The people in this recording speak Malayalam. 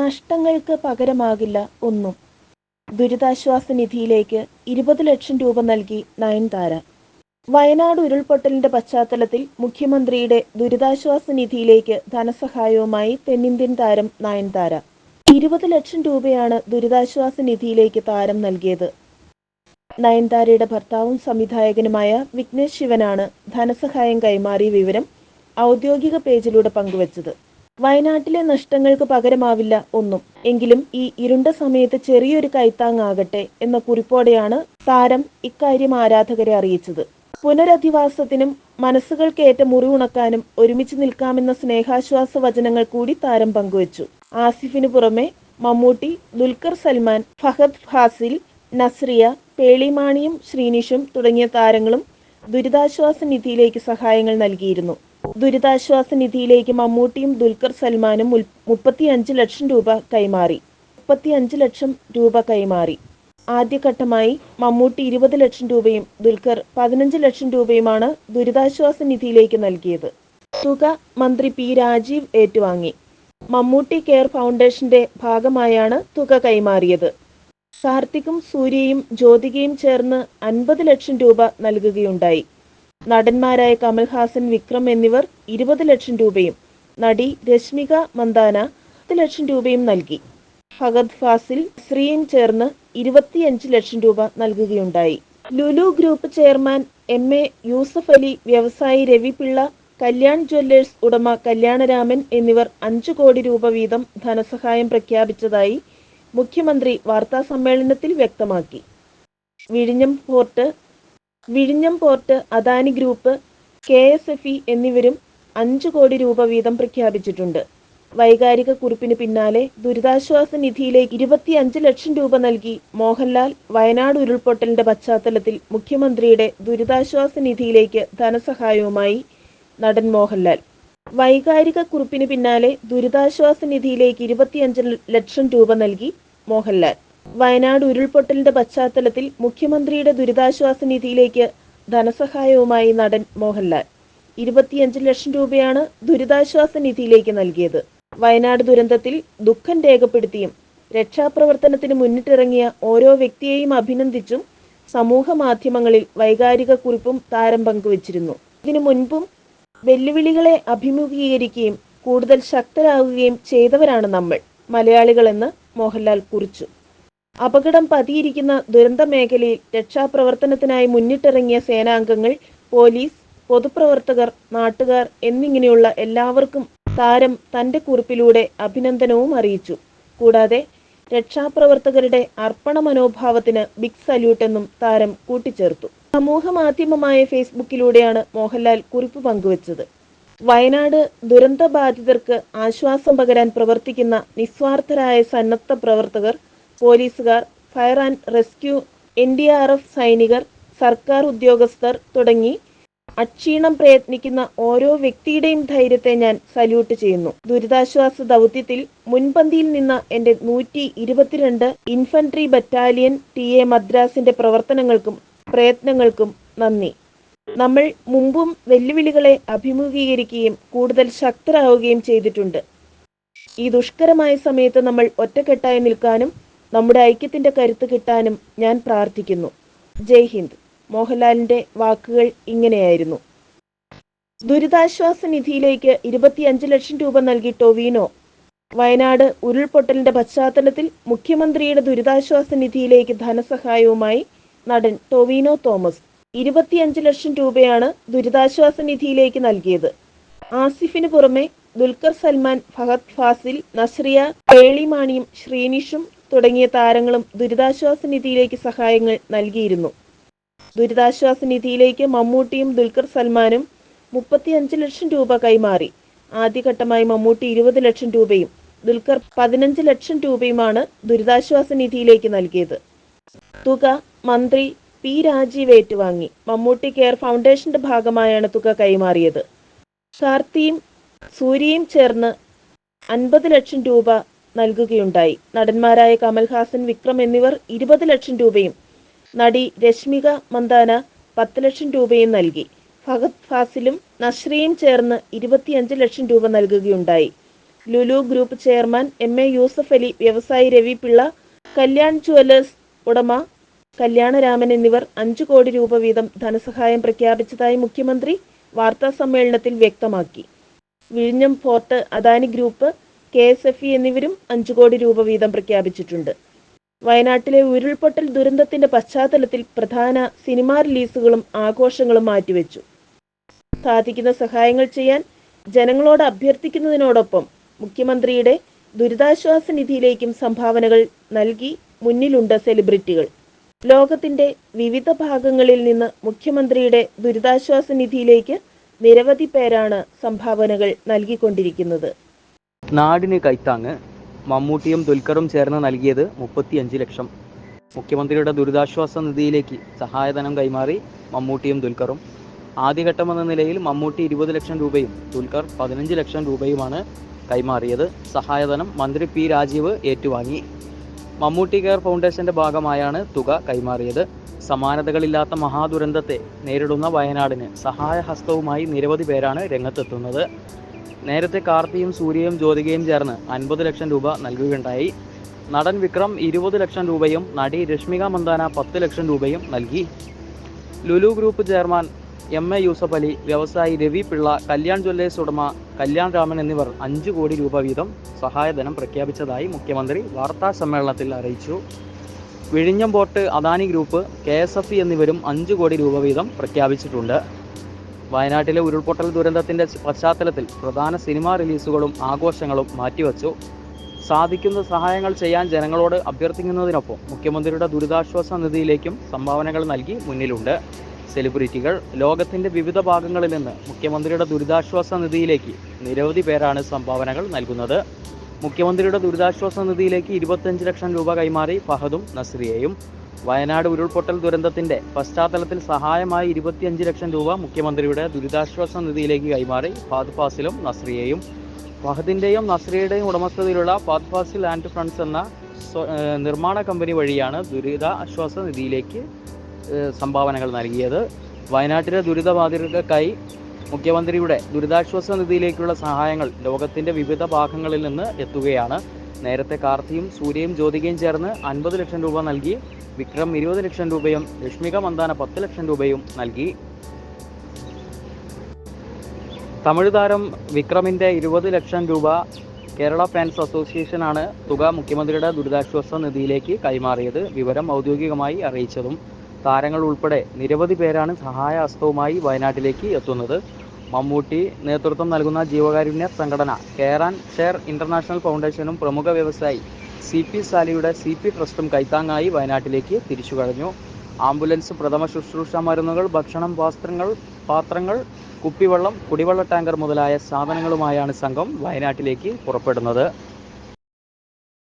നഷ്ടങ്ങൾക്ക് പകരമാകില്ല ഒന്നും. ദുരിതാശ്വാസ നിധിയിലേക്ക് ഇരുപത് ലക്ഷം രൂപ നൽകി നയൻതാര. വയനാട് ഉരുൾപൊട്ടലിന്റെ പശ്ചാത്തലത്തിൽ മുഖ്യമന്ത്രിയുടെ ദുരിതാശ്വാസ നിധിയിലേക്ക് ധനസഹായവുമായി തെന്നിന്ത്യൻ താരം നയൻതാര. ഇരുപത് ലക്ഷം രൂപയാണ് ദുരിതാശ്വാസ നിധിയിലേക്ക് താരം നൽകിയത്. നയൻതാരയുടെ ഭർത്താവും സംവിധായകനുമായ വിഘ്നേഷ് ശിവനാണ് ധനസഹായം കൈമാറിയ വിവരം ഔദ്യോഗിക പേജിലൂടെ പങ്കുവച്ചത്. വയനാട്ടിലെ നഷ്ടങ്ങൾക്ക് പകരമാവില്ല ഒന്നും. എങ്കിലും ഈ ഇരുണ്ട സമയത്ത് ചെറിയൊരു കൈത്താങ്ങാകട്ടെ എന്ന കുറിപ്പോടെയാണ് താരം ഇക്കാര്യം ആരാധകരെ അറിയിച്ചത്. പുനരധിവാസത്തിനും മനസ്സുകൾക്കേറ്റ മുറിവുണക്കാനും ഒരുമിച്ച് നിൽക്കാമെന്ന സ്നേഹാശ്വാസ വചനങ്ങൾ കൂടി താരം പങ്കുവച്ചു. ആസിഫിനു പുറമെ മമ്മൂട്ടി ദുൽഖർ സൽമാൻ ഫഹദ് ഫാസിൽ നസ്രിയ പേളിമാണിയും ശ്രീനിഷും തുടങ്ങിയ താരങ്ങളും ദുരിതാശ്വാസ നിധിയിലേക്ക് സഹായങ്ങൾ നൽകിയിരുന്നു. ദുരിതാശ്വാസ നിധിയിലേക്ക് മമ്മൂട്ടിയും ദുൽഖർ സൽമാനും മുപ്പത്തിയഞ്ച് ലക്ഷം രൂപ കൈമാറി. മുപ്പത്തിയഞ്ച് ലക്ഷം രൂപ കൈമാറി. ആദ്യഘട്ടമായി മമ്മൂട്ടി ഇരുപത് ലക്ഷം രൂപയും ദുൽഖർ പതിനഞ്ച് ലക്ഷം രൂപയുമാണ് ദുരിതാശ്വാസ നിധിയിലേക്ക് നൽകിയത്. തുക മന്ത്രി പി രാജീവ് ഏറ്റുവാങ്ങി. മമ്മൂട്ടി കെയർ ഫൗണ്ടേഷന്റെ ഭാഗമായാണ് തുക കൈമാറിയത്. കാർത്തികും സൂര്യയും ജ്യോതികയും ചേർന്ന് അൻപത് ലക്ഷം രൂപ നൽകുകയുണ്ടായി. നടന്മാരായ കമൽഹാസൻ വിക്രം എന്നിവർ ഇരുപത് ലക്ഷം രൂപയും നടി രശ്മിക മന്ദാന പത്ത് ലക്ഷം രൂപയും നൽകി. ഫഹദ് ഫാസിൽ ശ്രീയും ചേർന്ന് ഇരുപത്തിയഞ്ച് ലക്ഷം രൂപ നൽകുകയുണ്ടായി. Lulu group chairman M A Yusuff Ali വ്യവസായി രവിപിള്ള കല്യാൺ ജ്വല്ലേഴ്സ് ഉടമ കല്യാണരാമൻ എന്നിവർ അഞ്ചു കോടി രൂപ വീതം ധനസഹായം പ്രഖ്യാപിച്ചതായി മുഖ്യമന്ത്രി വാർത്താ സമ്മേളനത്തിൽ വ്യക്തമാക്കി. വിഴിഞ്ഞം പോർട്ട് വിഴിഞ്ഞം port Adani group K S F E എന്നിവരും അഞ്ചു കോടി രൂപ വീതം പ്രഖ്യാപിച്ചിട്ടുണ്ട്. വൈകാരിക കുറിപ്പിന് പിന്നാലെ ദുരിതാശ്വാസ നിധിയിലേക്ക് ഇരുപത്തിയഞ്ച് ലക്ഷം രൂപ നൽകി മോഹൻലാൽ വയനാട് ഉരുൾപൊട്ടലിന്റെ പശ്ചാത്തലത്തിൽ മുഖ്യമന്ത്രിയുടെ ദുരിതാശ്വാസ നിധിയിലേക്ക് ധനസഹായവുമായി നടൻ മോഹൻലാൽ. വൈകാരിക കുറിപ്പിന് പിന്നാലെ ദുരിതാശ്വാസ നിധിയിലേക്ക് ഇരുപത്തിയഞ്ച് ലക്ഷം രൂപ നൽകി മോഹൻലാൽ. വയനാട് ഉരുൾപൊട്ടലിന്റെ പശ്ചാത്തലത്തിൽ മുഖ്യമന്ത്രിയുടെ ദുരിതാശ്വാസ നിധിയിലേക്ക് ധനസഹായവുമായി നടൻ മോഹൻലാൽ. ഇരുപത്തിയഞ്ച് ലക്ഷം രൂപയാണ് ദുരിതാശ്വാസ നിധിയിലേക്ക് നൽകിയത്. വയനാട് ദുരന്തത്തിൽ ദുഃഖം രേഖപ്പെടുത്തിയും രക്ഷാപ്രവർത്തനത്തിന് മുന്നിട്ടിറങ്ങിയ ഓരോ വ്യക്തിയെയും അഭിനന്ദിച്ചും സമൂഹ മാധ്യമങ്ങളിൽ വൈകാരിക കുറിപ്പും താരം പങ്കുവച്ചിരുന്നു. ഇതിനു മുൻപും വെല്ലുവിളികളെ അഭിമുഖീകരിക്കുകയും കൂടുതൽ ശക്തരാകുകയും ചെയ്തവരാണ് നമ്മൾ മലയാളികളെന്ന് മോഹൻലാൽ കുറിച്ചു. അപകടം പതിയിരിക്കുന്ന ദുരന്ത മേഖലയിൽ രക്ഷാപ്രവർത്തനത്തിനായി മുന്നിട്ടിറങ്ങിയ സേനാംഗങ്ങൾ പോലീസ് പൊതുപ്രവർത്തകർ നാട്ടുകാർ എന്നിങ്ങനെയുള്ള എല്ലാവർക്കും താരം തന്റെ കുറിപ്പിലൂടെ അഭിനന്ദനവും അറിയിച്ചു. കൂടാതെ രക്ഷാപ്രവർത്തകരുടെ അർപ്പണ മനോഭാവത്തിന് ബിഗ് സല്യൂട്ട് എന്നും താരം കൂട്ടിച്ചേർത്തു. സമൂഹ മാധ്യമമായ ഫേസ്ബുക്കിലൂടെയാണ് മോഹൻലാൽ കുറിപ്പ് പങ്കുവച്ചത്. വയനാട് ദുരന്തബാധിതർക്ക് ആശ്വാസം പകരാൻ പ്രവർത്തിക്കുന്ന നിസ്വാർത്ഥരായ സന്നദ്ധ പ്രവർത്തകർ പോലീസുകാർ fire and rescue N D R F സൈനികർ സർക്കാർ ഉദ്യോഗസ്ഥർ തുടങ്ങി അക്ഷീണം പ്രയത്നിക്കുന്ന ഓരോ വ്യക്തിയുടെയും ധൈര്യത്തെ ഞാൻ സല്യൂട്ട് ചെയ്യുന്നു. ദുരിതാശ്വാസ ദൗത്യത്തിൽ മുൻപന്തിയിൽ നിന്ന എന്റെ നൂറ്റി ഇരുപത്തിരണ്ട് ഇൻഫൻട്രി ബറ്റാലിയൻ ടി എ മദ്രാസിന്റെ പ്രവർത്തനങ്ങൾക്കും പ്രയത്നങ്ങൾക്കും നന്ദി. നമ്മൾ മുമ്പും വെല്ലുവിളികളെ അഭിമുഖീകരിക്കുകയും കൂടുതൽ ശക്തരാവുകയും ചെയ്തിട്ടുണ്ട്. ഈ ദുഷ്കരമായ സമയത്ത് നമ്മൾ ഒറ്റക്കെട്ടായി നിൽക്കാനും നമ്മുടെ ഐക്യത്തിന്റെ കരുത്ത് കിട്ടാനും ഞാൻ പ്രാർത്ഥിക്കുന്നു. ജയ് ഹിന്ദ്. മോഹൻലാലിന്റെ വാക്കുകൾ ഇങ്ങനെയായിരുന്നു. ദുരിതാശ്വാസ നിധിയിലേക്ക് ഇരുപത്തിയഞ്ച് ലക്ഷം രൂപ നൽകി ടൊവീനോ വയനാട് ഉരുൾപൊട്ടലിന്റെ പശ്ചാത്തലത്തിൽ മുഖ്യമന്ത്രിയുടെ ദുരിതാശ്വാസ നിധിയിലേക്ക് ധനസഹായവുമായി നടൻ ടൊവീനോ തോമസ് ഇരുപത്തിയഞ്ച് ലക്ഷം രൂപയാണ് ദുരിതാശ്വാസ നിധിയിലേക്ക് നൽകിയത്. ആസിഫിന് പുറമെ ദുൽഖർ സൽമാൻ ഫഹദ് ഫാസിൽ നസ്രിയ പേളിമാണിയും ശ്രീനിഷും തുടങ്ങിയ താരങ്ങളും ദുരിതാശ്വാസ നിധിയിലേക്ക് സഹായങ്ങൾ നൽകിയിരുന്നു. ദുരിതാശ്വാസ നിധിയിലേക്ക് മമ്മൂട്ടിയും ദുൽഖർ സൽമാനും മുപ്പത്തിയഞ്ച് ലക്ഷം രൂപ കൈമാറി. ആദ്യഘട്ടമായി മമ്മൂട്ടി ഇരുപത് ലക്ഷം രൂപയും ദുൽഖർ പതിനഞ്ച് ലക്ഷം രൂപയുമാണ് ദുരിതാശ്വാസ നിധിയിലേക്ക് നൽകിയത്. തുക മന്ത്രി പി രാജീവ് ഏറ്റുവാങ്ങി. മമ്മൂട്ടി കെയർ ഫൗണ്ടേഷന്റെ ഭാഗമായാണ് തുക കൈമാറിയത്. കാർത്തിയും സൂര്യയും ചേർന്ന് അൻപത് ലക്ഷം രൂപ നൽകുകയുണ്ടായി. നടന്മാരായ കമൽഹാസൻ വിക്രം എന്നിവർ ഇരുപത് ലക്ഷം രൂപയും നടി രശ്മിക മന്ദാന പത്ത് ലക്ഷം രൂപയും നൽകി. ഫഹദ് ഫാസിലും നസ്രിയും ചേർന്ന് ഇരുപത്തിയഞ്ച് ലക്ഷം രൂപ നൽകുകയുണ്ടായി. Lulu group chairman M A Yusuff Ali വ്യവസായി രവി പിള്ള കല്യാൺ ജുവല്ലേഴ്സ് ഉടമ കല്യാണരാമൻ എന്നിവർ അഞ്ചു കോടി രൂപ വീതം ധനസഹായം പ്രഖ്യാപിച്ചതായി മുഖ്യമന്ത്രി വാർത്താസമ്മേളനത്തിൽ വ്യക്തമാക്കി. വിഴിഞ്ഞം port Adani group K S F E എന്നിവരും അഞ്ചു കോടി രൂപ വീതം പ്രഖ്യാപിച്ചിട്ടുണ്ട്. വയനാട്ടിലെ ഉരുൾപൊട്ടൽ ദുരന്തത്തിന്റെ പശ്ചാത്തലത്തിൽ പ്രധാന സിനിമാ റിലീസുകളും ആഘോഷങ്ങളും മാറ്റിവെച്ചു. സാധിക്കുന്ന സഹായങ്ങൾ ചെയ്യാൻ ജനങ്ങളോട് അഭ്യർത്ഥിക്കുന്നതിനോടൊപ്പം മുഖ്യമന്ത്രിയുടെ ദുരിതാശ്വാസ നിധിയിലേക്കും സംഭാവനകൾ നൽകി മുന്നിലുണ്ട് സെലിബ്രിറ്റികൾ. ലോകത്തിന്റെ വിവിധ ഭാഗങ്ങളിൽ നിന്ന് മുഖ്യമന്ത്രിയുടെ ദുരിതാശ്വാസ നിധിയിലേക്ക് നിരവധി പേരാണ് സംഭാവനകൾ നൽകിക്കൊണ്ടിരിക്കുന്നത്. നാടിന് കൈത്താങ്ങ് മമ്മൂട്ടിയും ദുൽഖറും ചേർന്ന് നൽകിയത് മുപ്പത്തിയഞ്ച് ലക്ഷം. മുഖ്യമന്ത്രിയുടെ ദുരിതാശ്വാസ നിധിയിലേക്ക് സഹായധനം കൈമാറി മമ്മൂട്ടിയും ദുൽഖറും. ആദ്യഘട്ടമെന്ന നിലയിൽ മമ്മൂട്ടി ഇരുപത് ലക്ഷം രൂപയും ദുൽഖർ പതിനഞ്ച് ലക്ഷം രൂപയുമാണ് കൈമാറിയത്. സഹായധനം മന്ത്രി പി രാജീവ് ഏറ്റുവാങ്ങി. മമ്മൂട്ടി കെയർ ഫൗണ്ടേഷന്റെ ഭാഗമായാണ് തുക കൈമാറിയത്. സമാനതകളില്ലാത്ത മഹാദുരന്തത്തെ നേരിടുന്ന വയനാടിന് സഹായഹസ്തവുമായി നിരവധി പേരാണ് രംഗത്തെത്തുന്നത്. നേരത്തെ കാർത്തിയും സൂര്യയും ജ്യോതികയും ചേർന്ന് അൻപത് ലക്ഷം രൂപ നൽകുകയുണ്ടായി. നടൻ വിക്രം ഇരുപത് ലക്ഷം രൂപയും നടി രശ്മിക മന്ദാന പത്ത് ലക്ഷം രൂപയും നൽകി. Lulu group chairman M A Yusuff Ali വ്യവസായി രവി പിള്ള കല്യാൺ ജ്വല്ലേഴ്സ് ഉടമ കല്യാൺ രാമൻ എന്നിവർ അഞ്ച് കോടി രൂപ വീതം സഹായധനം പ്രഖ്യാപിച്ചതായി മുഖ്യമന്ത്രി വാർത്താ സമ്മേളനത്തിൽ അറിയിച്ചു. വിഴിഞ്ഞം പോർട്ട് അദാനി ഗ്രൂപ്പ് കെ എന്നിവരും അഞ്ച് കോടി രൂപ വീതം പ്രഖ്യാപിച്ചിട്ടുണ്ട്. വയനാട്ടിലെ ഉരുൾപൊട്ടൽ ദുരന്തത്തിന്റെ പശ്ചാത്തലത്തിൽ പ്രധാന സിനിമാ റിലീസുകളും ആഘോഷങ്ങളും മാറ്റിവെച്ചു. സാധിക്കുന്ന സഹായങ്ങൾ ചെയ്യാൻ ജനങ്ങളോട് അഭ്യർത്ഥിക്കുന്നതിനൊപ്പം മുഖ്യമന്ത്രിയുടെ ദുരിതാശ്വാസ നിധിയിലേക്കും സംഭാവനകൾ നൽകി മുന്നിലുണ്ട്. സെലിബ്രിറ്റികൾ ലോകത്തിന്റെ വിവിധ ഭാഗങ്ങളിൽ നിന്ന് മുഖ്യമന്ത്രിയുടെ ദുരിതാശ്വാസ നിധിയിലേക്ക് നിരവധി പേരാണ് സംഭാവനകൾ നൽകുന്നത്. മുഖ്യമന്ത്രിയുടെ ദുരിതാശ്വാസ നിധിയിലേക്ക് ഇരുപത്തഞ്ച് ലക്ഷം രൂപ കൈമാറി ഫഹദും നസ്രിയയും വയനാട് ഉരുൾപൊട്ടൽ ദുരന്തത്തിന്റെ പശ്ചാത്തലത്തിൽ സഹായമായി ഇരുപത്തിയഞ്ച് ലക്ഷം രൂപ മുഖ്യമന്ത്രിയുടെ ദുരിതാശ്വാസ നിധിയിലേക്ക് കൈമാറി ഫാദ് ഫാസിലും നസ്രിയയും. ഫഹദിന്റെയും നസ്രിയയുടെയും ഉടമസ്ഥതയിലുള്ള ഫാദ് ഫാസിൽ ആൻഡ് ഫ്രണ്ട്സ് എന്ന നിർമ്മാണ കമ്പനി വഴിയാണ് ദുരിതാശ്വാസ നിധിയിലേക്ക് സംഭാവനകൾ നൽകിയത്. വയനാട്ടിലെ ദുരിതബാധിതർക്കായി മുഖ്യമന്ത്രിയുടെ ദുരിതാശ്വാസ നിധിയിലേക്കുള്ള സഹായങ്ങൾ ലോകത്തിന്റെ വിവിധ ഭാഗങ്ങളിൽ നിന്ന് എത്തുകയാണ്. നേരത്തെ കാർത്തിയും സൂര്യയും ജ്യോതികയും ചേർന്ന് അൻപത് ലക്ഷം രൂപ നൽകി. വിക്രം ഇരുപത് ലക്ഷം രൂപയും രശ്മിക മന്ദാന പത്ത് ലക്ഷം രൂപയും നൽകി. തമിഴ് താരം വിക്രമിന്റെ ഇരുപത് ലക്ഷം രൂപ കേരള ഫാൻസ് അസോസിയേഷനാണ് തുക മുഖ്യമന്ത്രിയുടെ ദുരിതാശ്വാസ നിധിയിലേക്ക് കൈമാറിയത്. വിവരം ഔദ്യോഗികമായി അറിയിച്ചതും താരങ്ങൾ ഉൾപ്പെടെ നിരവധി പേരാണ് സഹായഹസ്തവുമായി വയനാട്ടിലേക്ക് എത്തുന്നത്. മമ്മൂട്ടി നേതൃത്വം നൽകുന്ന ജീവകാരുണ്യ സംഘടന കെയർ ആൻഡ് ഷെയർ ഇന്റർനാഷണൽ ഫൗണ്ടേഷനും പ്രമുഖ വ്യവസായി സി പി സാലിയുടെ സി പി ട്രസ്റ്റും കൈത്താങ്ങായി വയനാട്ടിലേക്ക് തിരിച്ചു കഴിഞ്ഞു ആംബുലൻസ് പ്രഥമ ശുശ്രൂഷ മരുന്നുകൾ ഭക്ഷണം വസ്ത്രങ്ങൾ പാത്രങ്ങൾ കുപ്പിവെള്ളം കുടിവെള്ള ടാങ്കർ മുതലായ സാധനങ്ങളുമായാണ് സംഘം വയനാട്ടിലേക്ക് പുറപ്പെടുന്നത്.